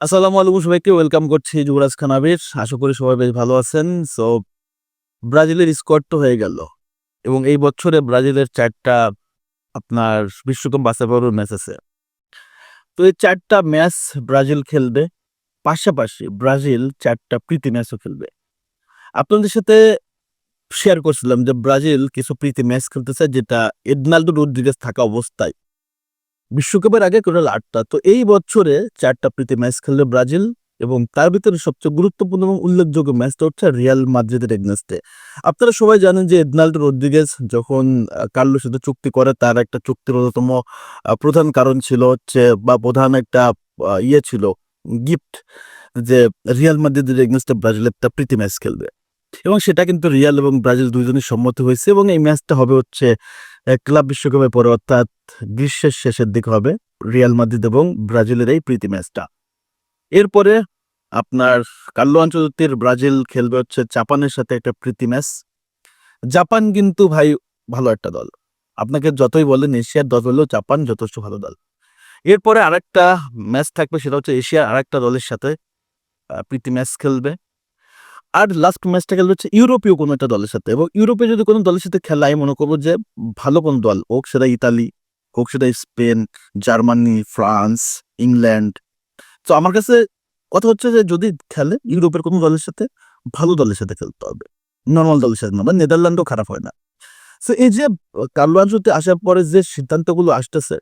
আসসালামু আলাইকুম সবাইকে ওয়েলকাম করছি যুবরাজ খান আবির। আশা করি সবাই বেশ ভালো আছেন। সো ব্রাজিলের স্কোয়াড তো হয়ে গেল। এবং এই বছরে ব্রাজিলের চারটা আপনার বিশ্বকাপ বাছাই ম্যাচ আছে। তো এই চারটা ম্যাচ ব্রাজিল খেলবে। পাশাপাশি ব্রাজিল চারটা প্রীতি ম্যাচও খেলবে। আপনাদের সাথে শেয়ার করছিলাম যে ব্রাজিল কিছু প্রীতি ম্যাচ খেলতেছে যেটা এডনাল্ডো রোড্রিগেজ থাকা অবস্থায়। বিশ্বকাপের আগে টোটাল আটটা তো এই বছরে চারটা প্রীতি ম্যাচ খেলবে ব্রাজিল এবং তার ভিতরে সবচেয়ে গুরুত্বপূর্ণ এবং উল্লেখযোগ্য ম্যাচটা হচ্ছে রিয়াল মাদ্রিদের এগনেস্টে। আপনারা সবাই জানেন যে এডনাল্ডো রদ্রিগেজ যখন কার্লোর সাথে চুক্তি করে, তার একটা চুক্তির অন্যতম প্রধান কারণ ছিল হচ্ছে বা প্রধান একটা ইয়ে ছিল, গিফট যে রিয়াল মাদ্রিদের এগনেস্টে ব্রাজিল একটা প্রীতি ম্যাচ খেলবে। এবং সেটা কিন্তু রিয়াল এবং ব্রাজিল দুইজনই সম্মত হয়েছে এবং এই ম্যাচটা হবে হচ্ছে ক্লাব বিশ্বকাপের পরে, অর্থাৎ গ্রীষ্মের শেষের দিকে হবে রিয়াল মাদ্রিদ এবং ব্রাজিলের এই প্রীতি ম্যাচটা। এরপরে আপনার কার্লো আঞ্চলিকের ব্রাজিল খেলবে হচ্ছে জাপানের সাথে একটা প্রীতি ম্যাচ। জাপান কিন্তু ভাই ভালো একটা দল। আপনাকে যতই বলেন এশিয়ার দল হলেও জাপান যথেষ্ট ভালো দল। এরপরে আরেকটা ম্যাচ থাকবে, সেটা হচ্ছে এশিয়ার আরেকটা দলের সাথে প্রীতি ম্যাচ খেলবে। আর লাস্ট ম্যাচটা খেলবে হচ্ছে ইউরোপীয় কোনো একটা দলের সাথে। এবং ইউরোপে যদি কোনো দলের সাথে খেলা, আমি মনে করব যে ভালো কোনো দল, হোক সেটা ইতালি, হোক সেটা স্পেন, জার্মানি, ফ্রান্স, ইংল্যান্ড। তো আমার কাছে কথা হচ্ছে যে যদি খেলে ইউরোপের কোনো দলের সাথে, ভালো দলের সাথে খেলতে হবে। নর্মাল দলের সাথে না, বা নেদারল্যান্ডও খারাপ হয় না। তো এই যে কার্লো আসার পরে যে সিদ্ধান্তগুলো আসতেছে,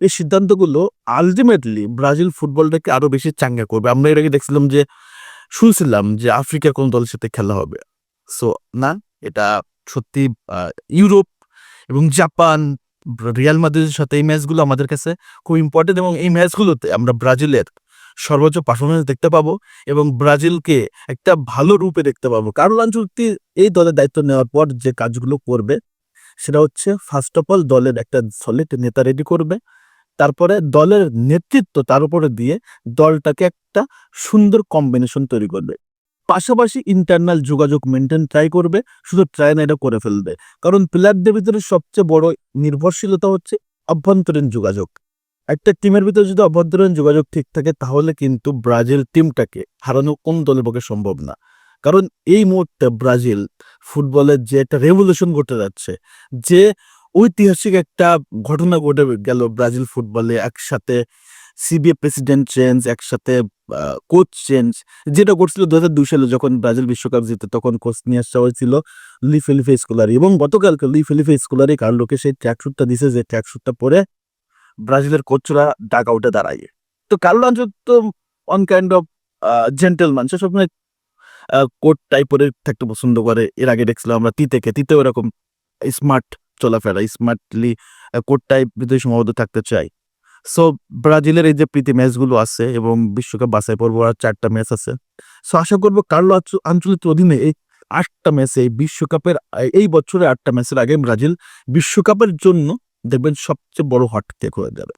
এই সিদ্ধান্তগুলো আলটিমেটলি ব্রাজিল ফুটবলটাকে আরও বেশি চাঙ্গা করবে। আমরা এর আগে দেখছিলাম যে শুনছিলাম যে আফ্রিকার কোন দলের সাথে খেলা হবে। সো না এটা সত্যি ইউরোপ এবং জাপান রিয়াল মাদ্রিদের সাথে এই ম্যাচগুলো আমাদের কাছে খুব ইম্পর্টেন্ট এবং এই ম্যাচগুলোতে আমরা ব্রাজিলের সর্বোচ্চ পারফরমেন্স দেখতে পাবো এবং ব্রাজিলকে একটা ভালো রূপে দেখতে পাবো। কার্লো আনচলতি এই দলের দায়িত্ব নেওয়ার পর যে কাজগুলো করবে, সেটা হচ্ছে ফার্স্ট অফ অল দলের একটা সলিড নেতা রেডি করবে। তারপরে দলের নেতৃত্ব তার উপরে দিয়ে দলটাকে একটা সুন্দর কম্বিনেশন তৈরি করবে। পাশাপাশি ইন্টারনাল যোগাযোগ মেনটেন ট্রাই করবে, শুধু ট্রাই না, এটা করে ফেলবে। কারণ প্লেয়ারদের ভিতরে সবচেয়ে বড় নির্ভরশীলতা হচ্ছে অভ্যন্তরীণ যোগাযোগ। একটা টিমের ভিতরে যদি অভ্যন্তরীণ যোগাযোগ ঠিক থাকে, তাহলে কিন্তু ব্রাজিল টিমটাকে হারানো কোন দলের পক্ষে সম্ভব না। কারণ এই মুহূর্তে ব্রাজিল ফুটবলের যে একটা রেভলিউশন ঘটে যাচ্ছে, যে ঐতিহাসিক একটা ঘটনা ঘটে গেল ব্রাজিল ফুটবলে, একসাথে সিবিএ প্রেসিডেন্ট চেঞ্জ একসাথে কোচ চেঞ্জ যেটা করছিল দু হাজার দুই সালে যখন ব্রাজিল বিশ্বকাপ জিতে তখন কোচ নিয়ে আসা হয়েছিল লি ফেলিফে স্কোলারি এবং গতকালকে লি ফেলিফে স্কোলারি কার্লোকে সেই ট্র্যাকশুটটা দিছে যে ট্র্যাকশুটটা পরে ব্রাজিলের কোচরা ডাক আউটে দাঁড়ায়। তো কার্লো তো অন কাইন্ড অফ জেন্টেলম্যান সে সবসময় কোট টাইপ পরে থাকতে পছন্দ করে। এর আগে দেখছিলাম আমরা তিতেকে, তিতেও এরকম স্মার্ট চলাফেরা স্মার্টলি কোট টাইপ ভিতরে সীমাবদ্ধ থাকতে চাই। সো ব্রাজিলের এই যে প্রীতি ম্যাচগুলো আছে এবং বিশ্বকাপ বাছাই পর্ব আর চারটা ম্যাচ আছে। সো আশা করব কার্লো আঞ্চলিক অধীনে এই আটটা ম্যাচে বিশ্বকাপের এই বছরে আটটা ম্যাচের আগে ব্রাজিল বিশ্বকাপের জন্য দেখবেন সবচেয়ে বড় হট কেক হয়ে যাবে।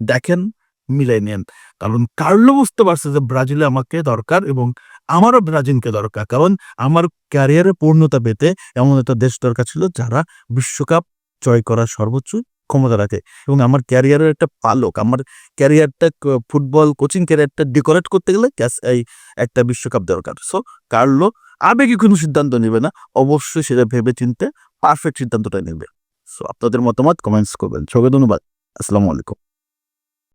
দেখেন মিলাই নেন। কারণ কার্লো বুঝতে পারছে যে ব্রাজিলে আমাকে দরকার এবং আমারও ব্রাজিলকে দরকার। কারণ আমার ক্যারিয়ারে পূর্ণতা পেতে এমন একটা দেশ দরকার ছিল যারা বিশ্বকাপ জয় করার সর্বোচ্চ ক্ষমতা রাখে। এবং আমার ক্যারিয়ারের একটা পালক, আমার ক্যারিয়ারটা ফুটবল কোচিং ক্যারিয়ারটা ডেকোরেট করতে গেলে এই একটা বিশ্বকাপ দরকার। সো কার্লো আবেগে কোনো সিদ্ধান্ত নেবে না, অবশ্যই সেটা ভেবে চিনতে পারফেক্ট সিদ্ধান্তটা নেবে। সো আপনাদের মতামত কমেন্টস করবেন। সবাই ধন্যবাদ। আসসালামু আলাইকুম।